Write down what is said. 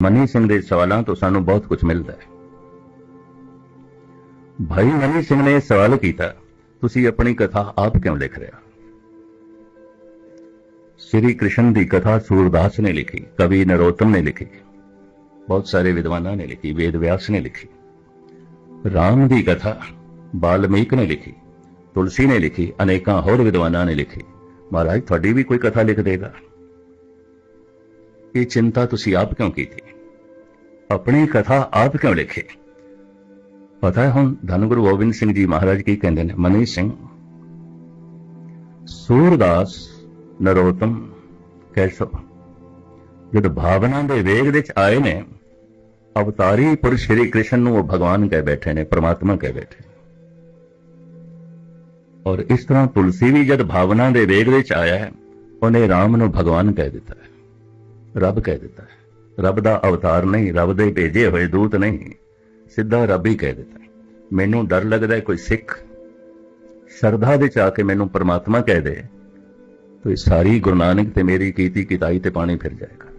ਮਨੀ ਸਿੰਘ ਦੇ ਸਵਾਲਾਂ ਤੋਂ ਸਾਨੂੰ ਬਹੁਤ ਕੁਝ ਮਿਲਦਾ ਹੈ ਭਾਈ ਮਨੀ ਸਿੰਘ ਨੇ ਇਹ ਸਵਾਲ ਕੀਤਾ ਤੁਸੀਂ ਆਪਣੀ ਕਥਾ ਆਪ ਕਿਉਂ ਲਿਖ ਰਹੇ ਹੋ ਸ੍ਰੀ ਕ੍ਰਿਸ਼ਨ ਦੀ ਕਥਾ ਸੂਰਦਾਸ ਨੇ ਲਿਖੀ ਕਵੀ ਨਰੋਤਮ ਨੇ ਲਿਖੀ ਬਹੁਤ ਸਾਰੇ ਵਿਦਵਾਨਾਂ ਨੇ ਲਿਖੀ ਵੇਦ ਵਿਆਸ ਨੇ ਲਿਖੀ ਰਾਮ ਦੀ ਕਥਾ ਬਾਲਮੀਕ ਨੇ ਲਿਖੀ ਤੁਲਸੀ ਨੇ ਲਿਖੀ ਅਨੇਕਾਂ ਹੋਰ ਵਿਦਵਾਨਾਂ ਨੇ ਲਿਖੀ ਮਹਾਰਾਜ ਤੁਹਾਡੀ ਵੀ ਕੋਈ ਕਥਾ ਲਿਖ ਦੇਗਾ ਇਹ ਚਿੰਤਾ ਤੁਸੀਂ ਆਪ ਕਿਉਂ ਕੀਤੀ ਆਪਣੀ ਕਥਾ ਆਪ ਕਿਉਂ ਲਿਖੀ? ਪਤਾ ਹੈ ਹੁਣ ਧੰਨ ਗੁਰੂ ਗੋਬਿੰਦ ਸਿੰਘ ਜੀ ਮਹਾਰਾਜ ਕੀ ਕਹਿੰਦੇ ਨੇ, ਮਨੀ ਸਿੰਘ, ਸੂਰਦਾਸ ਨਰੋਤਮ ਕੈਸਵ ਜਦ ਭਾਵਨਾ ਦੇ ਵੇਗ ਵਿੱਚ ਆਏ ਨੇ, ਅਵਤਾਰੀ ਪੁਰਸ਼ ਸ਼੍ਰੀ ਕ੍ਰਿਸ਼ਨ ਨੂੰ ਉਹ ਭਗਵਾਨ ਕਹਿ ਬੈਠੇ ਨੇ, ਪ੍ਰਮਾਤਮਾ ਕਹਿ ਬੈਠੇ ਔਰ ਇਸ ਤਰ੍ਹਾਂ ਤੁਲਸੀ ਵੀ ਜਦ ਭਾਵਨਾ ਦੇ ਵੇਗ ਵਿੱਚ ਆਇਆ ਹੈ, ਉਹਨੇ ਰਾਮ ਨੂੰ ਭਗਵਾਨ ਕਹਿ ਦਿੱਤਾ ਹੈ, ਰੱਬ ਕਹਿ ਦਿੱਤਾ ਹੈ। ਰੱਬ ਦਾ ਅਵਤਾਰ ਨਹੀਂ, ਰੱਬ ਦੇ ਭੇਜੇ ਹੋਏ ਦੂਤ ਨਹੀਂ। ਸਿੱਧਾ ਰੱਬ ਹੀ ਕਹਿ ਦਿੱਤਾ। ਮੈਨੂੰ ਡਰ ਲੱਗਦਾ ਕੋਈ ਸਿੱਖ ਸ਼ਰਧਾ ਵਿੱਚ ਆ ਕੇ ਮੈਨੂੰ ਪਰਮਾਤਮਾ ਕਹਿ ਦੇ ਤਾਂ ਸਾਰੀ ਗੁਰੂ ਨਾਨਕ ਤੇ ਮੇਰੀ ਕੀਤੀ ਕਿਤਾਈ ਤੇ ਪਾਣੀ ਫਿਰ ਜਾਏਗਾ।